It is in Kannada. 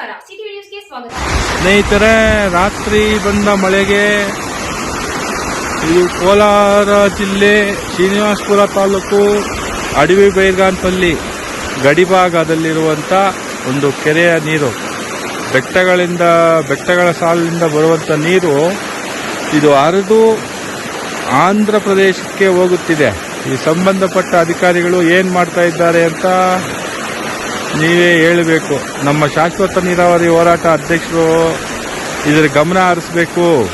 ನ್ಯೂಸ್ಗೆ ಸ್ವಾಗತ. ಸ್ನೇಹಿತರೆ, ರಾತ್ರಿ ಬಂದ ಮಳೆಗೆ ಇದು ಕೋಲಾರ ಜಿಲ್ಲೆ ಶ್ರೀನಿವಾಸಪುರ ತಾಲೂಕು ಅಡವಿ ಬೈರ್ಗಾನ್ಪಲ್ಲಿ ಗಡಿಭಾಗದಲ್ಲಿರುವಂಥ ಒಂದು ಕೆರೆಯ ನೀರು. ಬೆಟ್ಟಗಳಿಂದ, ಬೆಟ್ಟಗಳ ಸಾಲಿನಿಂದ ಬರುವಂಥ ನೀರು ಇದು ಹರಿದು ಆಂಧ್ರ ಪ್ರದೇಶಕ್ಕೆ ಹೋಗುತ್ತಿದೆ. ಈ ಸಂಬಂಧಪಟ್ಟ ಅಧಿಕಾರಿಗಳು ಏನು ಮಾಡ್ತಾ ಇದ್ದಾರೆ ಅಂತ ನೀವೇ ಹೇಳಬೇಕು. ನಮ್ಮ ಶಾಶ್ವತ ನೀರಾವರಿ ಹೋರಾಟ ಅಧ್ಯಕ್ಷರು ಇದರ ಗಮನ ಹರಿಸಬೇಕು.